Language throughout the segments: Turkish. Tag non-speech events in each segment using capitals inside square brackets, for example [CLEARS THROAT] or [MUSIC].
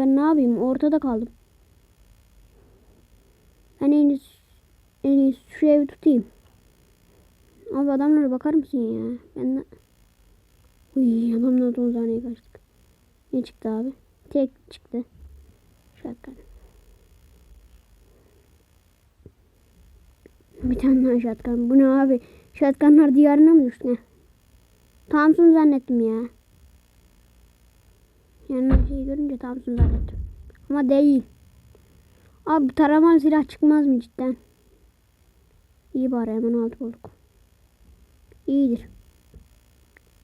ben ne yapayım? Ortada kaldım. Ben en iyisi, en iyisi şu evi tutayım. Abi adamlara bakar mısın ya? Ben de... Uy adamla son saniye kaçtık. Ne çıktı abi? Tek çıktı. Şaka. Bir tane daha şatkan. Bu ne abi? Şatkanlar diyarına mı düştü? Thompson zannettim ya. Yani şey görünce Thompson zannettim. Ama değil. Abi taramalı silah çıkmaz mı cidden? İyi bari hemen altı bulduk. İyidir.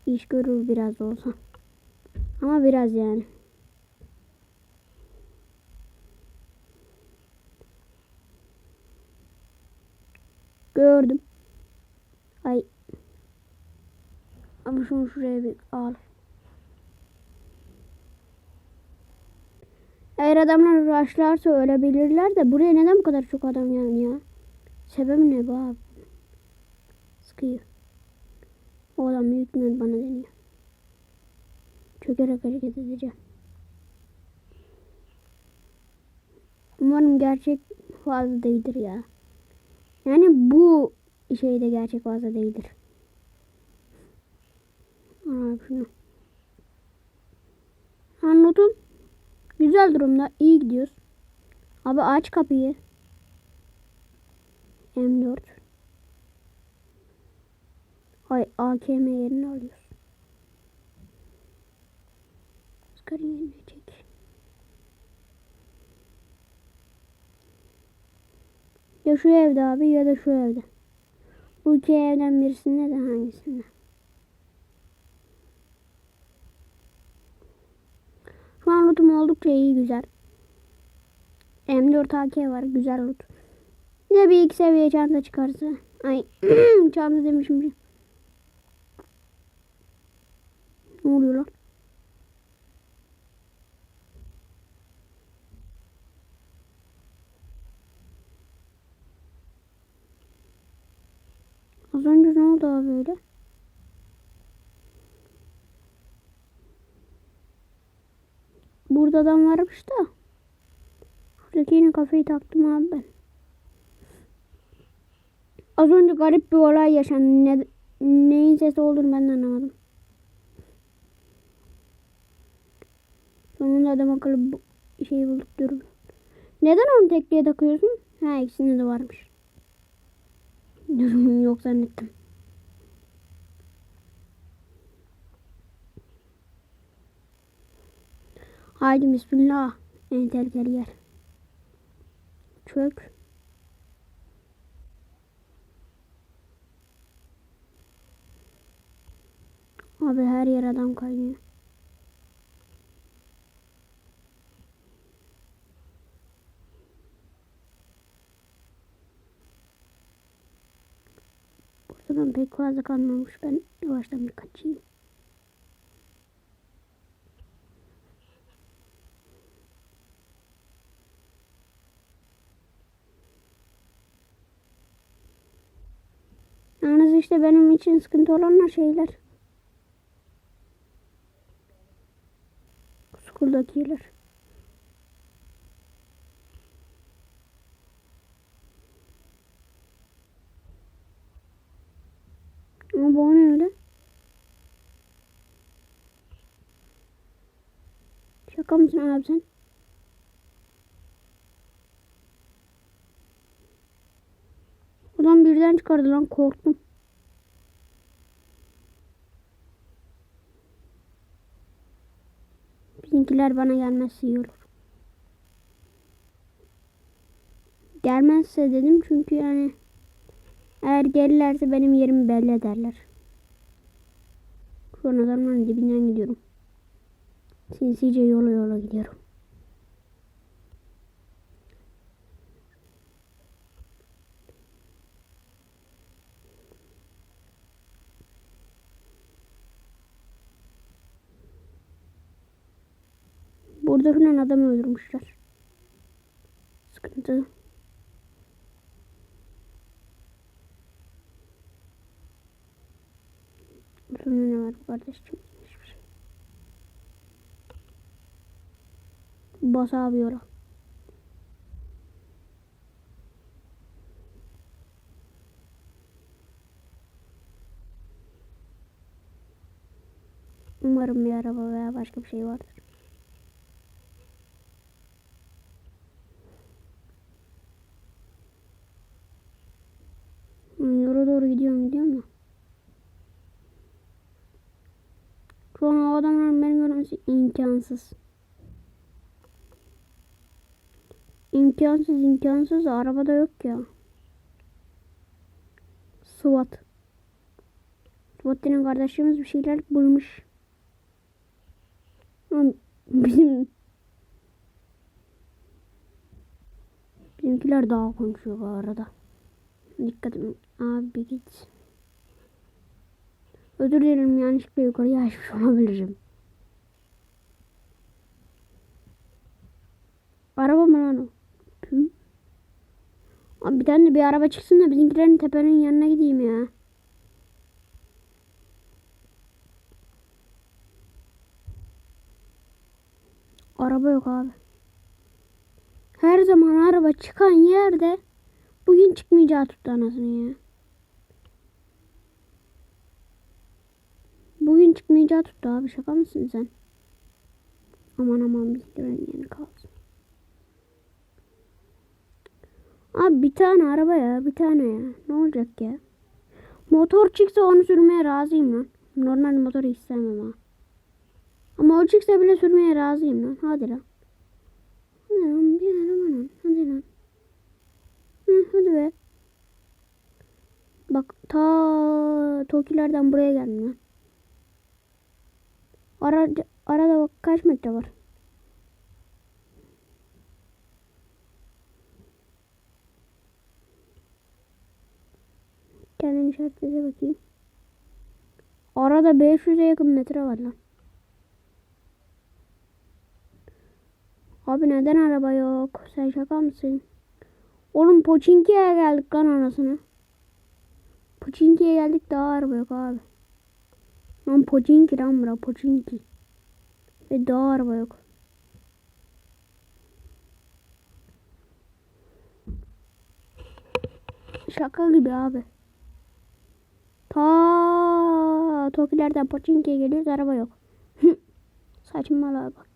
İş görür biraz olsa. Ama biraz yani. Gördüm. Ay. Ama şunu şuraya bir al. Eğer adamlar rushlarsa ölebilirler de buraya neden bu kadar çok adam yani ya? Sebebi ne bu abi? Sıkıyor. O adam büyük bana deniyor. Çökerek hareket edeceğim. Umarım gerçek fazla değildir ya. Yani bu şey de gerçek fazla değildir. Aa, şunu. Anladım. Güzel durumda. iyi gidiyoruz. Abi aç kapıyı. M4. Hay AKM yerini alıyoruz. Asgari yerine çek. Ya şu evde abi ya da şu evde. Bu iki evden birisinde de hangisinde? Şu an lootum oldukça iyi güzel. M4 AK var güzel loot. Bir bir iki seviye çanta çıkarsa. Ay [CLEARS THROAT] çanta demişim. Ne oluyor lan? Az önce ne oldu abi öyle? Burada adam varmış da. Şuradaki yine kafayı taktım abi ben. Az önce garip bir olay yaşandı. Ne, neyin sesi olduğunu ben de anlamadım. Sonunda adam akıllı şeyi bulduk diyorum. Neden onu tekliğe takıyorsun? Ha ikisinde de varmış. Durumun [LAUGHS] yok zannettim. Haydi bismillah. En tehlikeli yer. Çök. Abi her yer adam kaynıyor. Buradan pek fazla kalmamış. Ben yavaştan bir kaçayım. Yalnız işte benim için sıkıntı olanlar şeyler. School'dakiler. Ama bu ne öyle? Şaka mısın abi sen? Ulan birden çıkardı lan korktum. Bizimkiler bana gelmezse iyi olur. Gelmezse dedim çünkü yani eğer gelirlerse benim yerimi belli ederler. Şu an adamların dibinden gidiyorum. Sinsice yola yola gidiyorum. Burada falan adam öldürmüşler. Sıkıntı. Burada ne var kardeşim? Hiçbir şey. bas abi yola. Umarım bir araba veya başka bir şey vardır. Hmm, Yola doğru gidiyorum gidiyorum da. Şu an o adamların beni görmesi imkansız. İmkansız imkansız arabada yok ya. SWAT. SWAT denen kardeşimiz bir şeyler bulmuş. Bizim Bizimkiler daha konuşuyor bu arada. Dikkat edin. Abi git. Özür dilerim yanlışlıkla yukarıya açmış olabilirim. Araba mı lan o? Tüh. Abi bir tane bir araba çıksın da bizimkilerin tepenin yanına gideyim ya. Araba yok abi. Her zaman araba çıkan yerde bugün çıkmayacağı tuttu anasını ya. Bugün çıkmayacağı tuttu abi şaka mısın sen? Aman aman bizimkilerin yeni kalsın. Abi bir tane araba ya bir tane ya. Ne olacak ya? Motor çıksa onu sürmeye razıyım lan. Normal motor hiç sevmem ha. Ama o çıksa bile sürmeye razıyım lan. Hadi lan. Hadi lan bir araba lan. Hadi lan. Hı, hadi be. Bak ta Tokilerden buraya geldim lan. Arada, arada bak kaç metre var. Kendini işaretlete bakayım. Arada 500'e yakın metre var lan. Abi neden araba yok? Sen şaka mısın? Oğlum Poçinki'ye geldik lan anasını. Poçinki'ye geldik daha araba yok abi. Lan Poçinki lan bura Poçinki. Ve daha araba yok. Şaka gibi abi. Ta Tokilerden Poçinki'ye geliyoruz araba yok. Saçmalığa bak.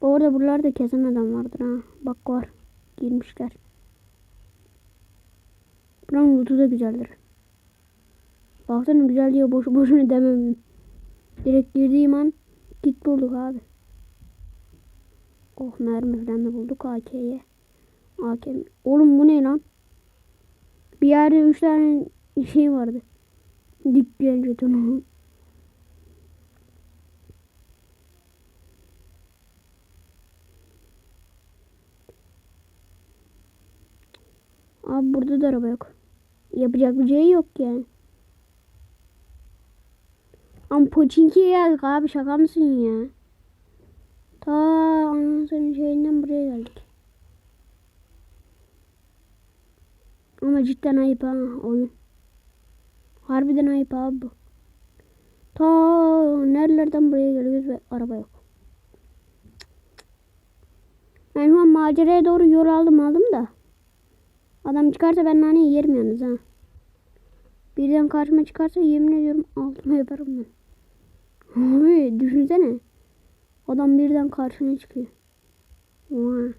Bu arada buralarda kesin adam vardır ha. Bak var. Girmişler. Buranın lootu da güzeldir. Baksana güzel diye boşu boşuna demem. Direkt girdiğim an git bulduk abi. Oh mermi falan da bulduk AK'ye. AK. Oğlum bu ne lan? Bir yerde üç tane şey vardı. Dikleyen jetonu. Abi burada da araba yok. Yapacak bir şey yok yani. Ama Pochinki'ye geldik abi şaka mısın ya? Ta anasının şeyinden buraya geldik. Ama cidden ayıp ha oyun. Harbiden ayıp abi. Ta nerelerden buraya geliyoruz ve araba yok. Ben şu an maceraya doğru yol aldım aldım da. Adam çıkarsa ben naneyi yerim yalnız ha. Birden karşıma çıkarsa yemin ediyorum altıma yaparım ben. Abi düşünsene. Adam birden karşına çıkıyor. Oha.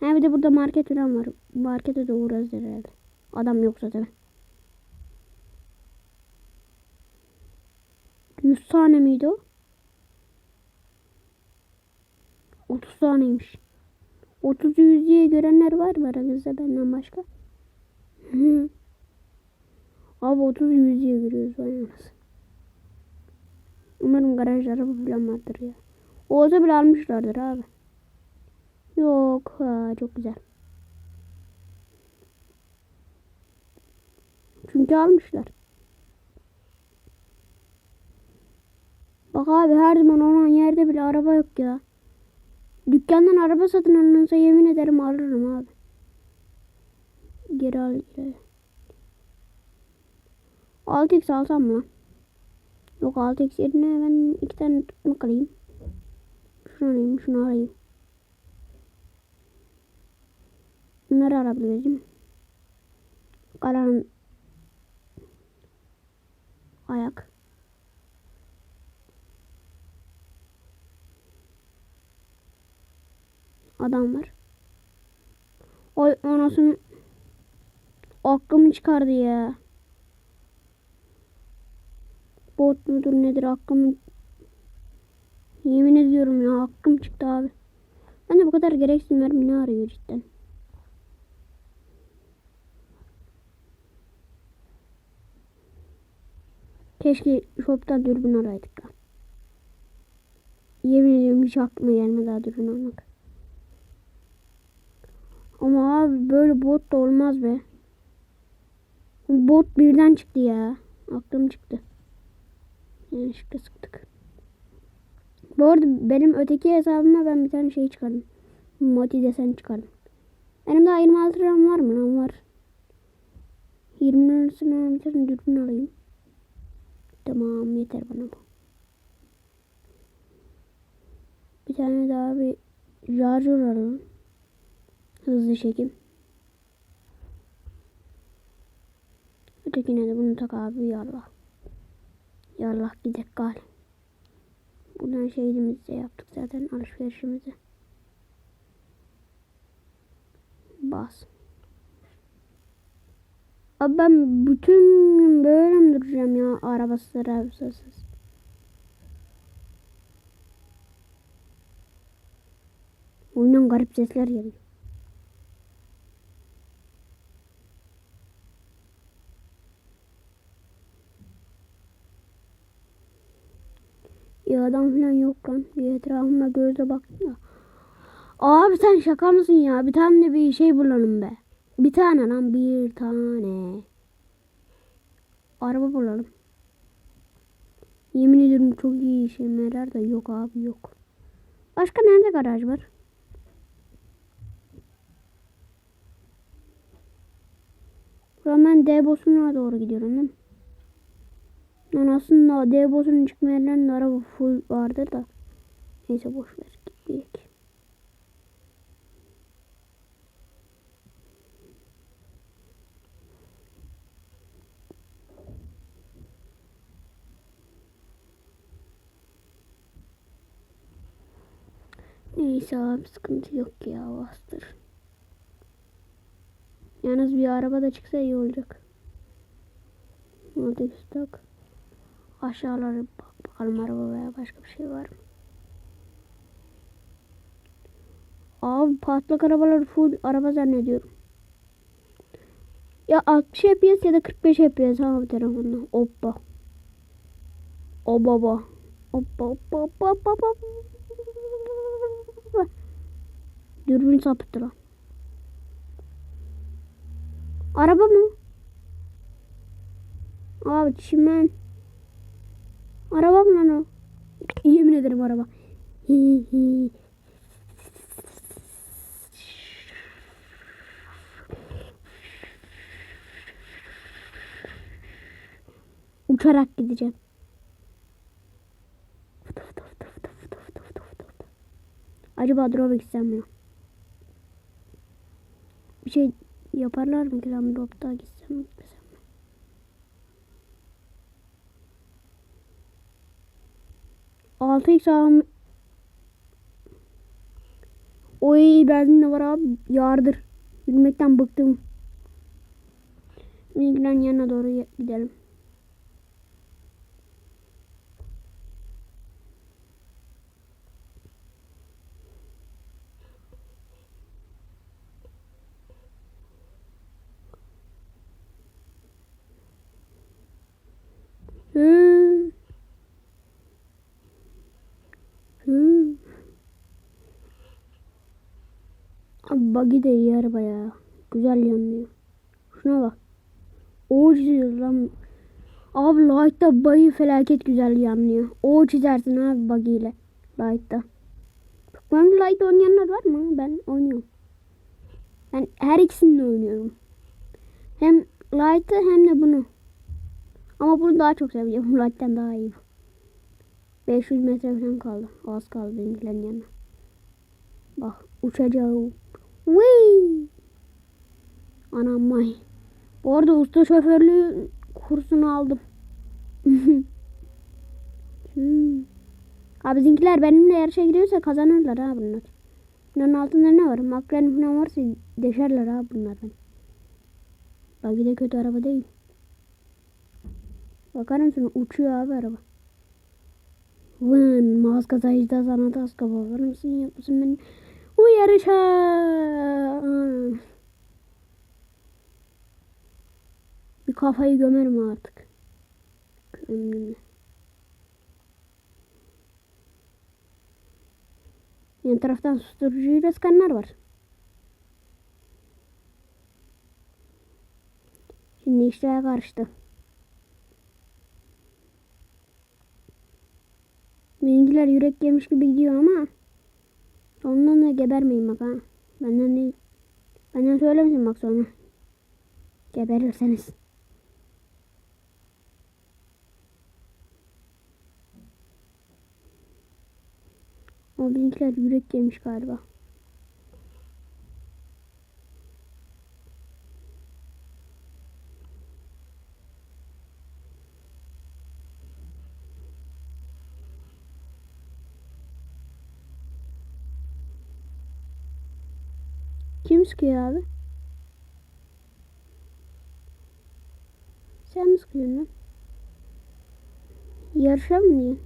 Ha bir de burada market falan var. Markete de uğrarız herhalde. Adam yoksa tabi. 100 tane miydi o? 30 taneymiş. 30 100 diye görenler var mı aranızda benden başka? [LAUGHS] Abi 30 100 diye görüyoruz anasını. Umarım garaj araba falan vardır ya. Olsa bile almışlardır abi. Yok ha, çok güzel. Çünkü almışlar. Bak abi her zaman olan yerde bile araba yok ya. Dükkandan araba satın alınırsa yemin ederim alırım abi. Geri al geri. 6x alsam mı? Yok 6x yerine ben iki tane tutmak alayım. Şunu alayım, şunu alayım. Bunları mi? Karan ayak. Adam var. Oy anasını aklımı çıkardı ya. Bot mudur nedir aklımı Yemin ediyorum ya aklım çıktı abi. Ben de bu kadar gereksiz mermi ne arıyor cidden. Keşke shop'tan dürbün araydık lan. Yemin ediyorum hiç aklıma gelmedi daha dürbün almak. Ama abi böyle bot da olmaz be. Bot birden çıktı ya. Aklım çıktı. Yanlışlıkla sıktık. Bu arada benim öteki hesabıma ben bir tane şey çıkardım. Moti desen çıkardım. Benim daha 26 liram var mı lan var. 20 lirasına bir tane dürbün alayım. Tamam yeter bana bu. Bir tane daha bir şarjör alalım. Hızlı çekim. Ötekine de bunu tak abi yallah. Yallah gidek gal. Buradan şeyimizi yaptık zaten alışverişimizi. Bas. Abi ben bütün gün böyle mi duracağım ya arabasız arabasız. Oyundan garip sesler geliyor. Ya adam falan yok lan. Bir etrafıma gözle baktım da. Abi sen şaka mısın ya? Bir tane de bir şey bulalım be. Bir tane lan bir tane. Araba bulalım. Yemin ediyorum çok iyi işe yarar da yok abi yok. Başka nerede garaj var? Buradan ben D boss'una doğru gidiyorum değil mi? Yani aslında D boss'un çıkma yerlerinde araba full vardır da. Neyse boş ver. Gitmeyek. Neyse abi sıkıntı yok ya bastır. Yalnız bir araba da çıksa iyi olacak. Multi stok. Aşağılara bak bakalım araba veya başka bir şey var mı? Abi patlak arabalar full araba zannediyorum. Ya 60 FPS ya da 45 FPS abi telefonda. Hoppa. O baba. Hoppa hoppa hoppa hoppa hoppa. Dürbün sapıttı lan. Araba mı? Abi çimen. Araba mı lan o? Yemin ederim araba. Uçarak gideceğim. Acaba drop'a gitsem mi? Bir şey yaparlar mı lan drop'ta gitsem gitmesem mi? Altı x alım. Oy benzin de var abi. Yardır. Bilmekten bıktım. Migren yanına doğru gidelim. Hı. Hı. Abi buggy de iyi araba. Güzel yanlıyor. Şuna bak. O çiziyor lan. Abi Light'ta buggy felaket güzel yanlıyor. O çizersin abi buggy ile. Light'ta. Ben Light oynayanlar var mı? Ben oynuyorum. Ben her ikisini oynuyorum. Hem Light'ı hem de bunu. Ama bunu daha çok seviyorum. Light'tan [LAUGHS] daha iyi bu. 500 metre falan kaldı. Az kaldı benimkilerin yanına. Bak uçacağım. Whee! Anam may. Bu arada usta şoförlüğü kursunu aldım. [LAUGHS] hmm. Abi bizimkiler benimle yarışa giriyorsa kazanırlar ha bunlar. Bunların altında ne var? McLaren falan varsa deşerler ha bunlar ben. Bak de kötü araba değil. Bakar mısın? Uçuyor abi araba. Vın maska sayıda sana taska bakar mısın yapmasın beni. Bu yarışa. Bir kafayı gömerim artık. Gömdüm. Yan taraftan susturucuyla sıkanlar var. Şimdi işler karıştı. Benimkiler yürek yemiş gibi gidiyor ama ondan da gebermeyin bak ha. Benden değil. Benden söylemesin bak sonra. Geberirseniz. O benimkiler yürek yemiş galiba. Kim sıkıyor abi? Sen mi sıkıyorsun lan? Yarışa mı diyor?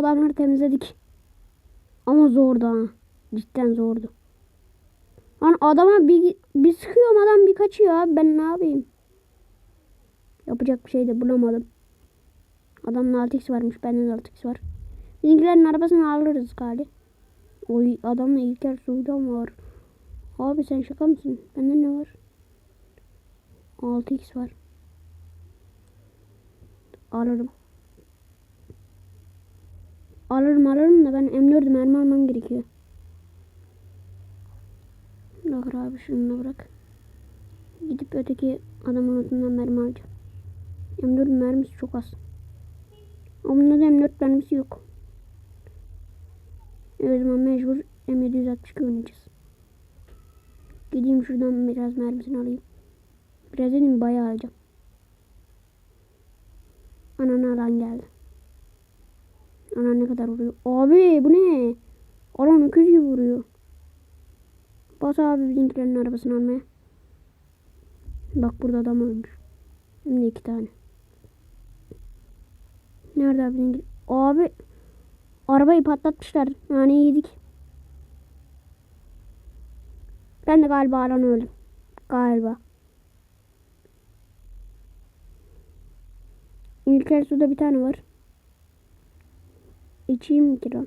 Adamları temizledik. Ama zordu ha. Cidden zordu. Lan adama bir, bir sıkıyorum adam bir kaçıyor abi. Ben ne yapayım? Yapacak bir şey de bulamadım. Adamın 6x varmış. Bende de 6x var. Bizimkilerin arabasını alırız galiba. Oy adamla İlker Sudan var. Abi sen şaka mısın? Bende ne var? 6x var. Alırım. Alırım alırım da ben M4'ü mermi almam gerekiyor. Bırak abi şunu bırak. Gidip öteki adamın altından mermi alacağım. M4'ün mermisi çok az. Bunda da M4 mermisi yok. O zaman mecbur M762 oynayacağız. Gideyim şuradan biraz mermisini alayım. Biraz dedim bayağı alacağım. Ananı alan geldi. Anan ne kadar vuruyor. Abi bu ne? Alan öküz gibi vuruyor. Bas abi bizimkilerin arabasını almaya. Bak burada adam ölmüş. Hem de iki tane. Nerede abi bizimki? Abi arabayı patlatmışlar. Yani yedik. Ben de galiba alan öldüm. Galiba. İlker suda bir tane var. İçeyim mi ki lan?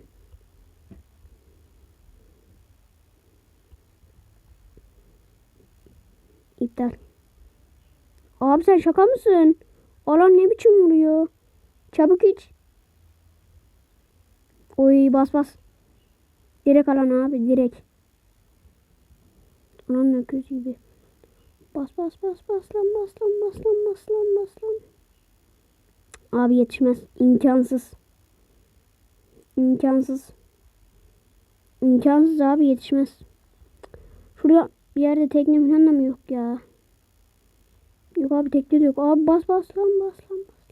İptal. Abi sen şaka mısın? Alan ne biçim vuruyor? Çabuk iç. Oy bas bas. Direkt alan abi direkt. Alan öküz gibi. Bas bas bas bas lan bas lan bas lan bas lan bas lan. Abi yetişmez. İmkansız. İmkansız. İmkansız abi yetişmez. Şurada bir yerde tekne falan da mı yok ya? Yok abi tekne de yok. Abi bas bas lan bas lan bas.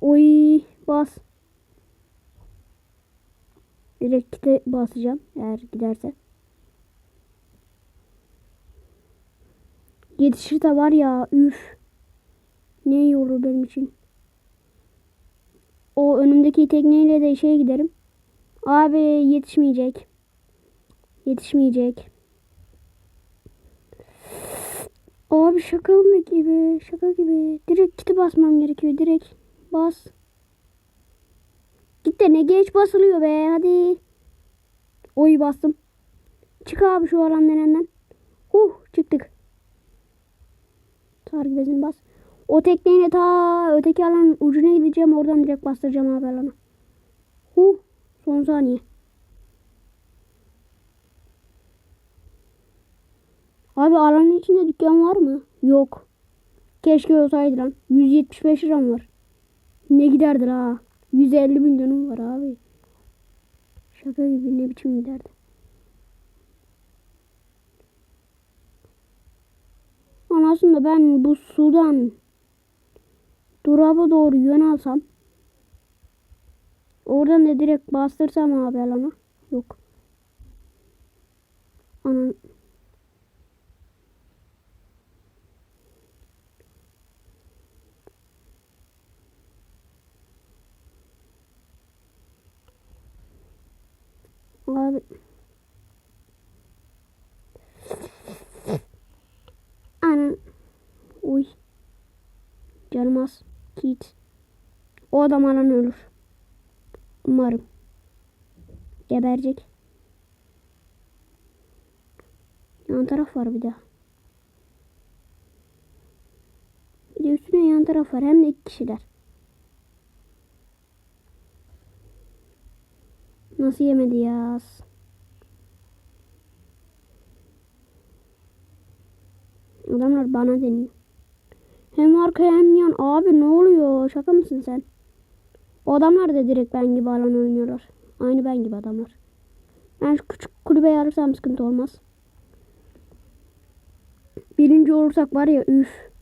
Oy bas. Direkt kite basacağım eğer giderse. Yetişir de var ya üf. Ne iyi olur benim için. O önümdeki tekneyle de şeye giderim. Abi yetişmeyecek. Yetişmeyecek. Abi şaka mı gibi? Şaka gibi. Direkt kiti basmam gerekiyor. Direkt bas. Git de ne geç basılıyor be. Hadi. Oy bastım. Çık abi şu alan denenden. Huh çıktık. Sargı bezini bas. O tekneyle ta öteki alanın ucuna gideceğim. Oradan direkt bastıracağım abi alana. Huh. Son saniye. Abi alanın içinde dükkan var mı? Yok. Keşke olsaydı lan. 175 liram var. Ne giderdi ha? 150 milyonum var abi. Şaka gibi ne biçim giderdi. Anasında ben bu sudan duraba doğru yön alsam oradan da direkt bastırsam abi alana. Yok. Anan Abi. Anan. Uy. Canım az. Git. O adam anan ölür. Umarım. Geberecek. Yan taraf var bir daha. Bir de üstüne yan taraf var. Hem de iki kişiler. Nasıl yemedi ya? Adamlar bana deniyor. Hem arkaya hem yan. Abi ne oluyor? Şaka mısın sen? O adamlar da direkt ben gibi alan oynuyorlar. Aynı ben gibi adamlar. Ben şu küçük kulübeyi alırsam sıkıntı olmaz. Birinci olursak var ya üf.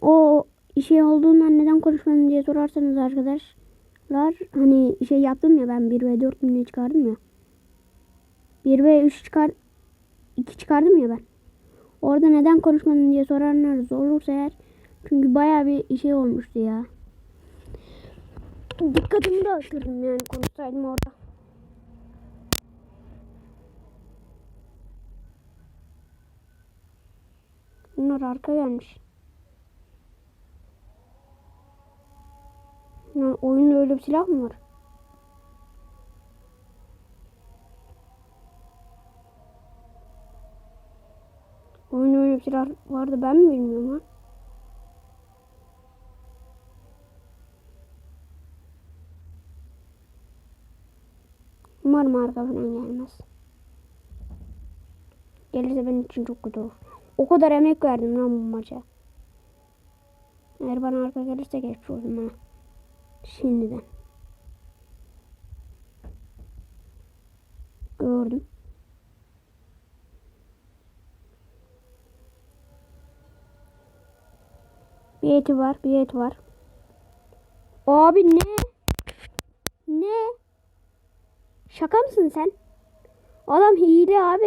O şey olduğundan neden konuşmadım diye sorarsanız arkadaşlar hani şey yaptım ya ben 1 ve 4 milyon çıkardım ya 1 ve 3 çıkar iki çıkardım ya ben. Orada neden konuşmadın diye soranlarınız olursa eğer. Çünkü bayağı bir şey olmuştu ya. Dikkatimi dağıtırdım yani konuşsaydım orada. Bunlar arka gelmiş. Lan oyunda öyle bir silah mı var? Oyunda öyle bir silah vardı ben mi bilmiyorum ha? Umarım arka falan gelmez. Gelirse benim için çok kötü olur. O kadar emek verdim lan bu maça. Eğer bana arka gelirse geçmiş olsun ha. Şimdiden. Gördüm. Bir eti var, bir et var. Abi ne? Ne? Şaka mısın sen? Adam hile abi.